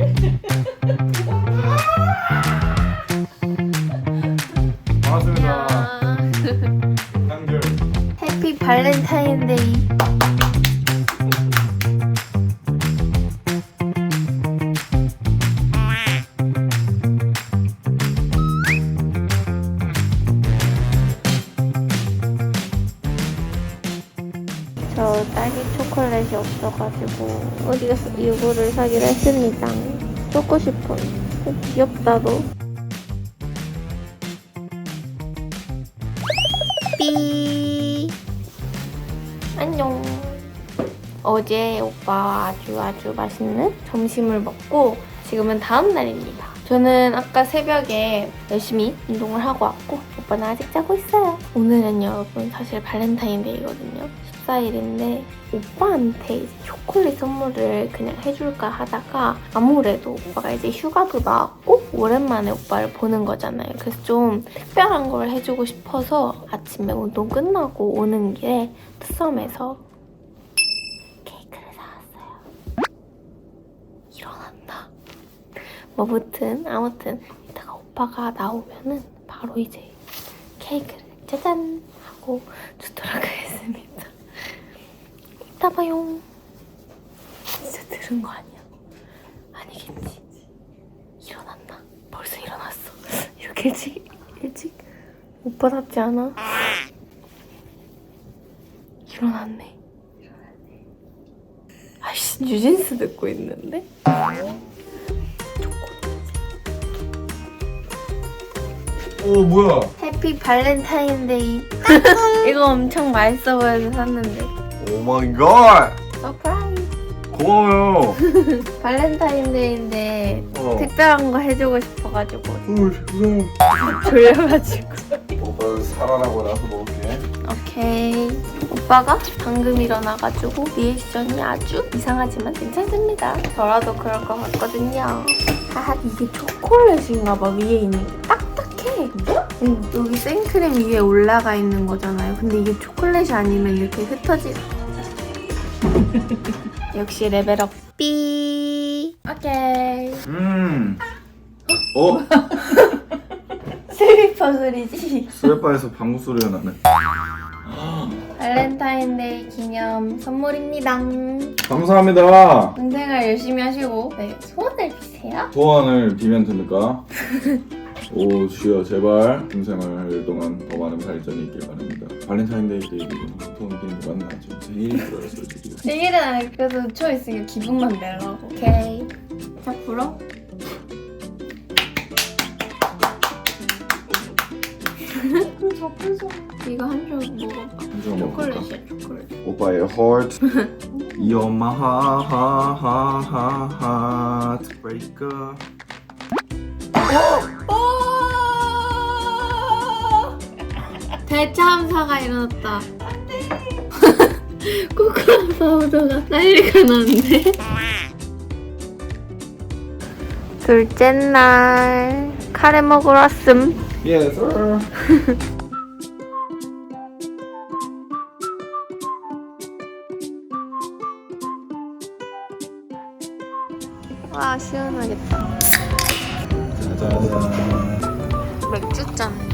Thank you. 저 딸기 초콜릿이 없어가지고 어디 가서 이거를 사기로 했습니다. 쏟고 싶어. 어, 귀엽다 너. 삐. 안녕. 어제 오빠와 아주 아주 맛있는 점심을 먹고 지금은 다음 날입니다. 저는 아까 새벽에 열심히 운동을 하고 왔고 오빠는 아직 자고 있어요. 오늘은 여러분 사실 발렌타인데이거든요. 14일인데 오빠한테 초콜릿 선물을 그냥 해줄까 하다가 아무래도 오빠가 이제 휴가도 나왔고 오랜만에 오빠를 보는 거잖아요. 그래서 좀 특별한 걸 해주고 싶어서 아침에 운동 끝나고 오는 길에 투썸에서 케이크를 사왔어요. 일어났나? 뭐 무튼 아무튼 이따가 오빠가 나오면은 바로 이제 케이크를 짜잔 하고 주도록 하겠습니다. 이따 봐요. 진짜 들은 거 아니야? 아니겠지. 일어났나? 벌써 일어났어. 이렇게 일찍 일찍 오빠답지 않아? 일어났네. 일어났네. 아이씨 뉴진스 듣고 있는데? 오 뭐야? 해피 발렌타인데이. 이거 엄청 맛있어 보여서 샀는데. 오 마이 갓. 서프라이즈. 고마워요. 발렌타인데이인데 어. 특별한 거 해주고 싶어가지고 오 죄송. 졸려가지고. 오빠 살아나고 나서 먹을게. 오케이. 오빠가 방금 일어나가지고 리액션이 아주 이상하지만 괜찮습니다. 저라도 그럴 것 같거든요. 아 이게 초콜릿인가봐 위에 있는 게 딱딱해. 응, 여기 생크림 위에 올라가 있는 거잖아요. 근데 이게 초콜릿이 아니면 이렇게 흩어지. 역시 레벨업 삐. 오케이. 음. 어? 슬리퍼 소리지. 스레바에서 방구 소리가 나네. 발렌타인데이 기념 선물입니다. 감사합니다. 군생활 열심히 하시고 네, 소원을 비세요. 소원을 비면 됩니까? 오 주여 제발 군생활 동안 더 많은 발전이 있길 바랍니다. 발렌타인데이 데이는 소원 비는 게 맞나? 지금 생일이라서 솔직히. 생일은 아니 그래도 초 있으니까 기분만 내려고. 오케이. 자 불어. 이거 한줄 먹어봐. 한줄 먹어볼까? 초콜릿이야 초콜릿. 오빠의 heart You're my heart, heart, heart, heart, breaker 대참사가 일어났다. 코코아 파우더가 난리가 났는데. 둘째 날 카레 먹으러 왔음. Yes sir 와 시원하겠다. 짜자잔 맥주 잔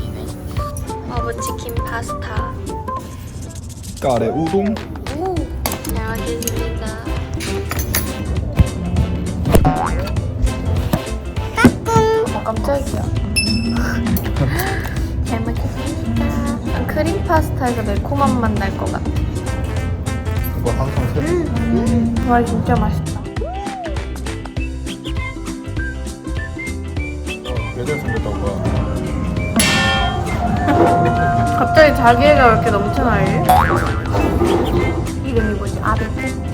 이네. 어부 치킨 파스타. 까레 우동 오, 잘 먹겠습니다. 어머 깜짝이야. 잘 먹겠습니다. 크림 파스타에서 매콤한 맛 날 것 같아. 이거 항상 새 음, 와 진짜 맛있다. 예전 생겼다고 봐 갑자기 자기 애가 왜 이렇게 넘쳐나요? 이름이 뭐지? 아베트?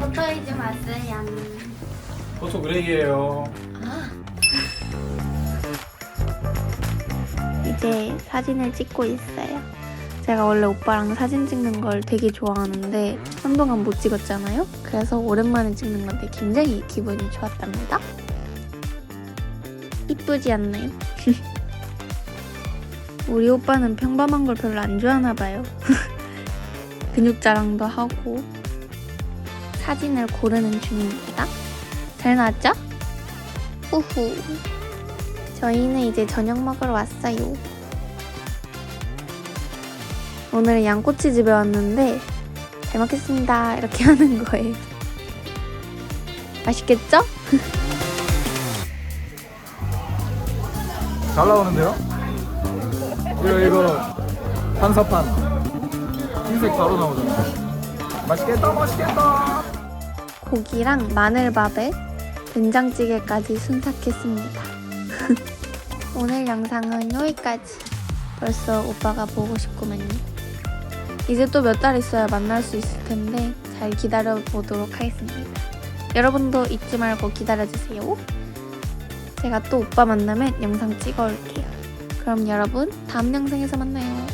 포토이 좀 왔어요. 포토 그레이예요 이제 사진을 찍고 있어요. 제가 원래 오빠랑 사진 찍는 걸 되게 좋아하는데 한동안 못 찍었잖아요. 그래서 오랜만에 찍는 건데 굉장히 기분이 좋았답니다. 이쁘지 않나요? 우리 오빠는 평범한 걸 별로 안 좋아하나 봐요. 근육 자랑도 하고 사진을 고르는 중입니다. 잘 나왔죠? 후후. 저희는 이제 저녁 먹으러 왔어요. 오늘 양꼬치 집에 왔는데 잘 먹겠습니다 이렇게 하는 거예요. 맛있겠죠? 잘 나오는데요? 이거 이거 한사판 흰색 바로 나오잖아 맛있겠다 맛있겠다 고기랑 마늘밥에 된장찌개까지 순삭했습니다. 오늘 영상은 여기까지. 벌써 오빠가 보고 싶구만요. 이제 또 몇 달 있어야 만날 수 있을 텐데 잘 기다려 보도록 하겠습니다. 여러분도 잊지 말고 기다려주세요. 제가 또 오빠 만나면 영상 찍어 올게요. 그럼 여러분 다음 영상에서 만나요.